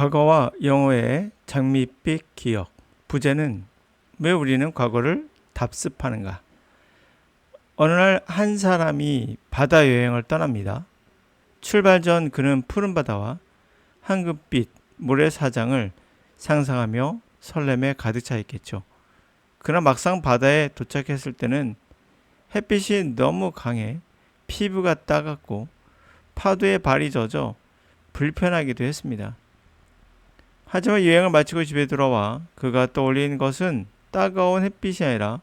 과거와 영어의 장밋빛 기억. 부제는 왜 우리는 과거를 답습하는가? 어느 날 한 사람이 바다 여행을 떠납니다. 출발 전 그는 푸른 바다와 황금빛 모래사장을 상상하며 설렘에 가득 차 있겠죠. 그러나 막상 바다에 도착했을 때는 햇빛이 너무 강해 피부가 따갑고 파도에 발이 젖어 불편하기도 했습니다. 하지만 여행을 마치고 집에 돌아와 그가 떠올린 것은 따가운 햇빛이 아니라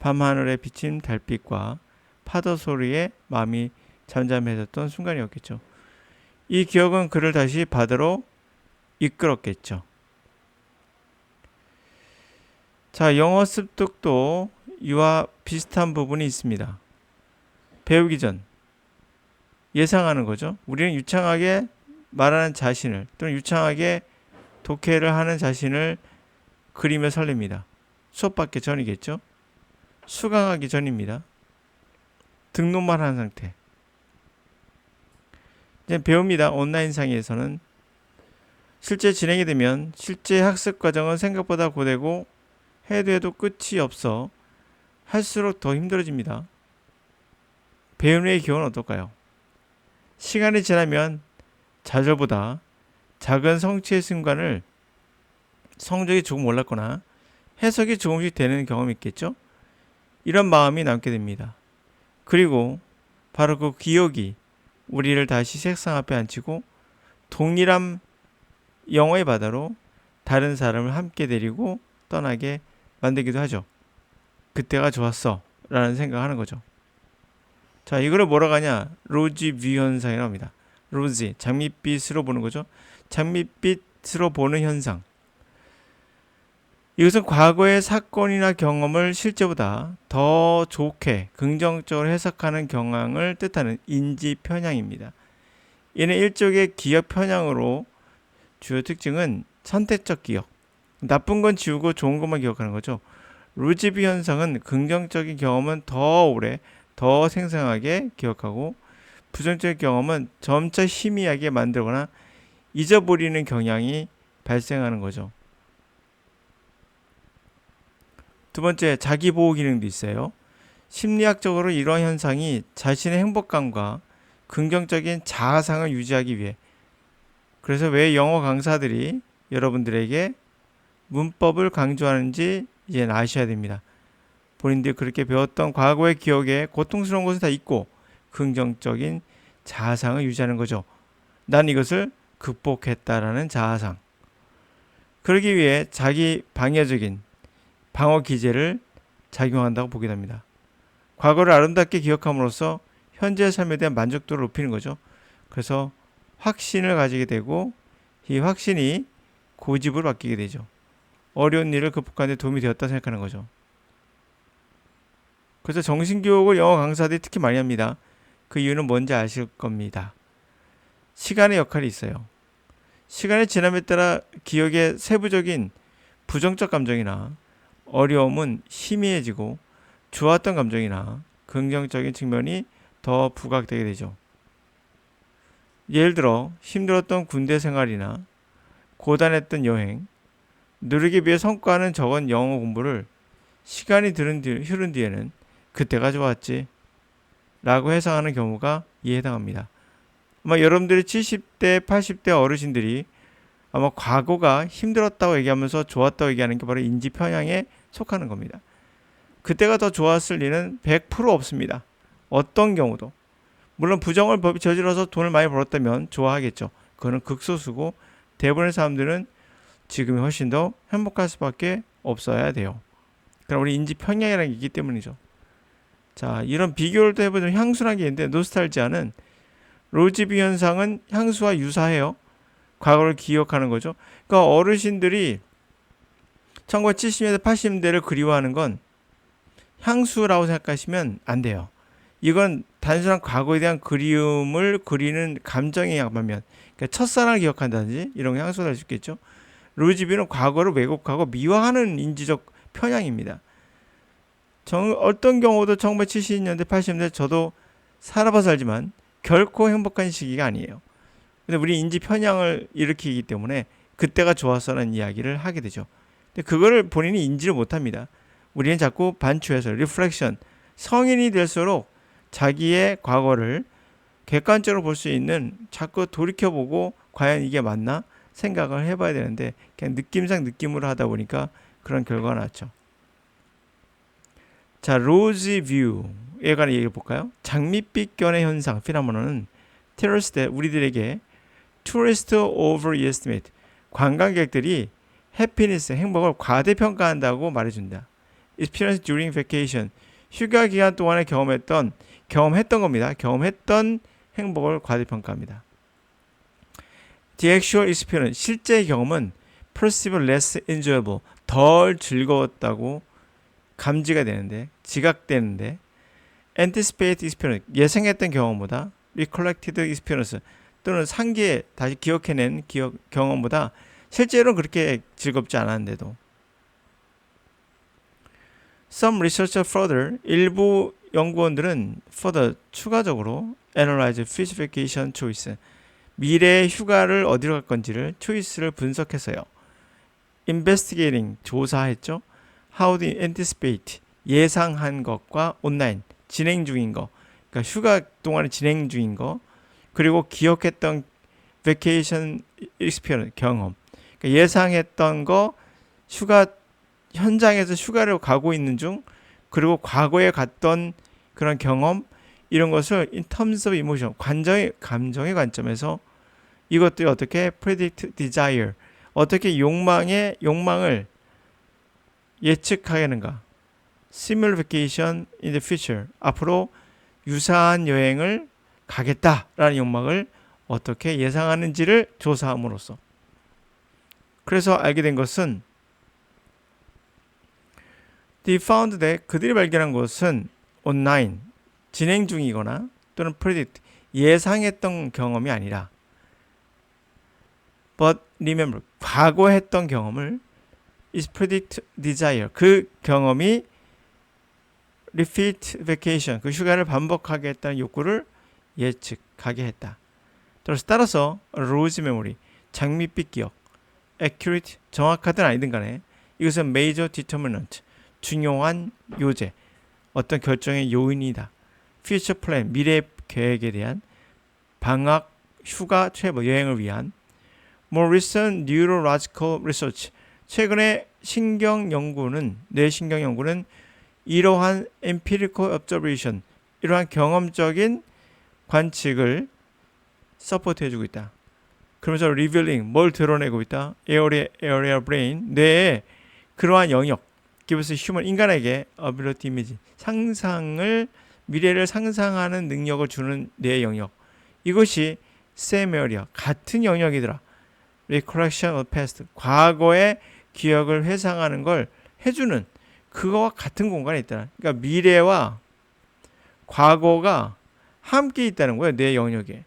밤하늘에 비친 달빛과 파도 소리에 마음이 잠잠해졌던 순간이었겠죠. 이 기억은 그를 다시 바다로 이끌었겠죠. 자, 영어 습득도 이와 비슷한 부분이 있습니다. 배우기 전 예상하는 거죠. 우리는 유창하게 말하는 자신을 또는 유창하게 독해를 하는 자신을 그리며 설립니다. 수업 받기 전이겠죠. 수강하기 전입니다. 등록만 한 상태. 이제 배웁니다. 온라인상에서는 실제 진행이 되면 실제 학습 과정은 생각보다 고되고 해도 해도 끝이 없어 할수록 더 힘들어집니다. 배우는 의 기억은 어떨까요? 시간이 지나면 좌절보다 작은 성취의 순간을 성적이 조금 올랐거나 해석이 조금씩 되는 경험이 있겠죠? 이런 마음이 남게 됩니다. 그리고 바로 그 기억이 우리를 다시 색상 앞에 앉히고 동일한 영어의 바다로 다른 사람을 함께 데리고 떠나게 만들기도 하죠. 그때가 좋았어 라는 생각하는 거죠. 자, 이거를 뭐라고 하냐? 로지 뷰 현상이라고 합니다. 로지, 장밋빛으로 보는 거죠. 장밋빛으로 보는 현상. 이것은 과거의 사건이나 경험을 실제보다 더 좋게 긍정적으로 해석하는 경향을 뜻하는 인지 편향입니다. 이는 일종의 기억 편향으로 주요 특징은 선택적 기억. 나쁜 건 지우고 좋은 것만 기억하는 거죠. 루지비 현상은 긍정적인 경험은 더 오래, 더 생생하게 기억하고 부정적인 경험은 점차 희미하게 만들거나 잊어버리는 경향이 발생하는 거죠. 두 번째, 자기 보호 기능도 있어요. 심리학적으로 이러한 현상이 자신의 행복감과 긍정적인 자아상을 유지하기 위해 그래서 왜 영어 강사들이 여러분들에게 문법을 강조하는지 이제 아셔야 됩니다. 본인들이 그렇게 배웠던 과거의 기억에 고통스러운 것은 다 있고 긍정적인 자아상을 유지하는 거죠. 난 이것을 극복했다라는 자아상. 그러기 위해 자기 방어적인 방어 기제를 작용한다고 보게 됩니다. 과거를 아름답게 기억함으로써 현재의 삶에 대한 만족도를 높이는 거죠. 그래서 확신을 가지게 되고 이 확신이 고집으로 바뀌게 되죠. 어려운 일을 극복하는 데 도움이 되었다 생각하는 거죠. 그래서 정신교육을 영어 강사들이 특히 많이 합니다. 그 이유는 뭔지 아실 겁니다. 시간의 역할이 있어요. 시간의 지남에 따라 기억의 세부적인 부정적 감정이나 어려움은 희미해지고 좋았던 감정이나 긍정적인 측면이 더 부각되게 되죠. 예를 들어 힘들었던 군대 생활이나 고단했던 여행, 누리기 위해 성과는 적은 영어 공부를 시간이 흐른 뒤에는 그때가 좋았지 라고 해석하는 경우가 이에 해당합니다. 아마 여러분들이 70대, 80대 어르신들이 아마 과거가 힘들었다고 얘기하면서 좋았다고 얘기하는 게 바로 인지 편향에 속하는 겁니다. 그때가 더 좋았을 리는 100% 없습니다. 어떤 경우도. 물론 부정을 저질러서 돈을 많이 벌었다면 좋아하겠죠. 그거는 극소수고 대부분의 사람들은 지금이 훨씬 더 행복할 수밖에 없어야 돼요. 그럼 우리 인지 평양이라는 게 있기 때문이죠. 자, 이런 비교를 또 해보면 향수라는 게 있는데 노스탈지아는 로지비 현상은 향수와 유사해요. 과거를 기억하는 거죠. 그러니까 어르신들이 1970년대, 80년대를 그리워하는 건 향수라고 생각하시면 안 돼요. 이건 단순한 과거에 대한 그리움을 그리는 감정의 양반면, 그러니까 첫사랑을 기억한다든지 이런 향수가 될 수 있겠죠. 로즈비는 과거를 왜곡하고 미화하는 인지적 편향입니다. 정, 어떤 경우도 1970년대, 80년대 저도 살아봐서 알지만 결코 행복한 시기가 아니에요. 근데 우리 인지 편향을 일으키기 때문에 그때가 좋았어라는 이야기를 하게 되죠. 근데 그거를 본인이 인지를 못합니다. 우리는 자꾸 반추해서 리플렉션 성인이 될수록 자기의 과거를 객관적으로 볼 수 있는 자꾸 돌이켜보고 과연 이게 맞나 생각을 해봐야 되는데 그냥 느낌상 느낌으로 하다 보니까 그런 결과가 났죠. 자, 로지 뷰에 관한 얘기를 볼까요? 장밋빛 견의 현상, 피나모노는 테러스 때 우리들에게 tourist overestimate 관광객들이 해피니스, 행복을 과대평가한다고 말해준다. experience during vacation 휴가 기간 동안에 경험했던 경험했던 겁니다. 경험했던 행복을 과대평가합니다. The actual experience 실제 경험은 perceive less enjoyable 덜 즐거웠다고 감지가 되는데 지각되는데 anticipate experience 예상했던 경험보다 recollected experience 또는 상기에 다시 기억해낸 기억 경험보다 실제로는 그렇게 즐겁지 않았는데도 Some researcher further 일부 연구원들은 further 추가적으로 analyze future vacation choice 미래의 휴가를 어디로 갈 건지를 초이스를 분석해서요. investigating 조사했죠. How to anticipate 예상한 것과 온라인 진행 중인 거 그러니까 휴가 동안에 진행 중인 거 그리고 기억했던 vacation experience 경험. 그러니까 예상했던 거 휴가 현장에서 휴가를 가고 있는 중 그리고 과거에 갔던 그런 경험 이런 것을 in terms of emotion 관정의 감정의 관점에서 이것들이 어떻게 predict desire 어떻게 욕망의 욕망을 예측하겠는가? Similar vacation in the future. 앞으로 유사한 여행을 가겠다라는 욕망을 어떻게 예상하는지를 조사함으로써. 그래서 알게 된 것은 they found that 그들이 발견한 것은 온라인 진행 중이거나 또는 predict 예상했던 경험이 아니라. But remember 과거에 했던 경험을 is predict desire 그 경험이 repeat vacation 그 휴가를 반복하게 했다는 욕구를 예측하게 했다. 따라서 rose memory 장밋빛 기억 accurate 정확하든 아니든 간에 이것은 major determinant 중요한 요제 어떤 결정의 요인이다. future plan 미래 계획에 대한 방학 휴가 최고 여행을 위한 more recent neurological research 최근의 신경 연구는 뇌신경 연구는 이러한 empirical observation 이러한 경험적인 관측을 서포트 해 주고 있다. 그러면서 revealing 뭘 드러내고 있다. area area brain 뇌의 그러한 영역 gives human 인간에게 ability image 상상을 미래를 상상하는 능력을 주는 뇌의 영역 이것이 area 같은 영역이더라. Recollection of past 과거의 기억을 회상하는 걸 해주는 그거와 같은 공간에 있다. 그러니까 미래와 과거가 함께 있다는 거예요. 내 영역에.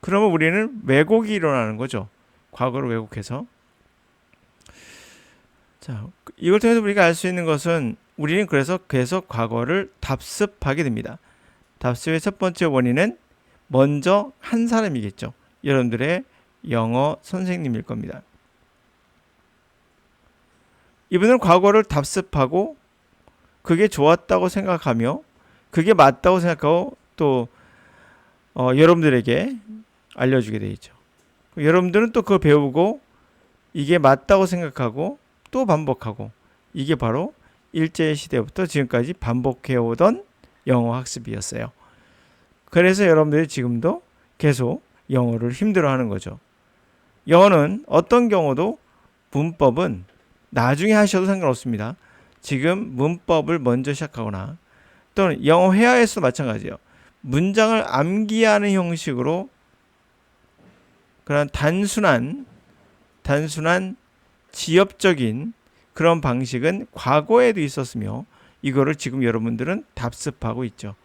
그러면 우리는 왜곡이 일어나는 거죠. 과거를 왜곡해서. 자, 이걸 통해서 우리가 알 수 있는 것은 우리는 그래서 계속 과거를 답습하게 됩니다. 답습의 첫 번째 원인은 먼저 한 사람이겠죠. 여러분들의 영어 선생님일 겁니다. 이분은 과거를 답습하고 그게 좋았다고 생각하며 그게 맞다고 생각하고 또 어, 여러분들에게 알려주게 되어 있죠. 여러분들은 또 그걸 배우고 이게 맞다고 생각하고 또 반복하고 이게 바로 일제 시대부터 지금까지 반복해 오던 영어 학습이었어요. 그래서 여러분들이 지금도 계속 영어를 힘들어하는 거죠. 영어는 어떤 경우도 문법은 나중에 하셔도 상관없습니다. 지금 문법을 먼저 시작하거나 또는 영어 회화에서 마찬가지예요. 문장을 암기하는 형식으로 그런 단순한 단순한 지엽적인 그런 방식은 과거에도 있었으며 이거를 지금 여러분들은 답습하고 있죠.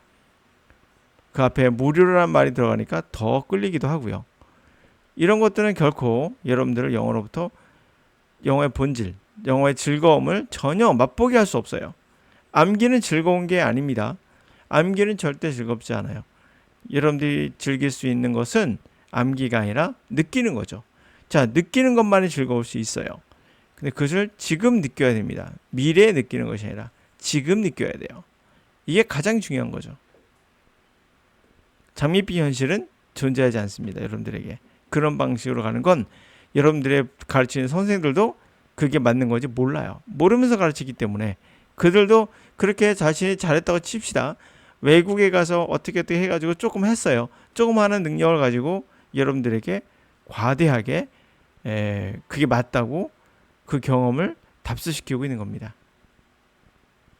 그 앞에 무료라는 말이 들어가니까 더 끌리기도 하고요. 이런 것들은 결코 여러분들을 영어로부터 영어의 본질, 영어의 즐거움을 전혀 맛보게 할 수 없어요. 암기는 즐거운 게 아닙니다. 암기는 절대 즐겁지 않아요. 여러분들이 즐길 수 있는 것은 암기가 아니라 느끼는 거죠. 자, 느끼는 것만이 즐거울 수 있어요. 근데 그것을 지금 느껴야 됩니다. 미래에 느끼는 것이 아니라 지금 느껴야 돼요. 이게 가장 중요한 거죠. 장밋빛 현실은 존재하지 않습니다. 여러분들에게. 그런 방식으로 가는 건 여러분들의 가르치는 선생들도 그게 맞는 건지 몰라요. 모르면서 가르치기 때문에 그들도 그렇게 자신이 잘했다고 칩시다. 외국에 가서 어떻게 어떻게 해가지고 조금 했어요. 조금 하는 능력을 가지고 여러분들에게 과대하게 에, 그게 맞다고 그 경험을 답습시키고 있는 겁니다.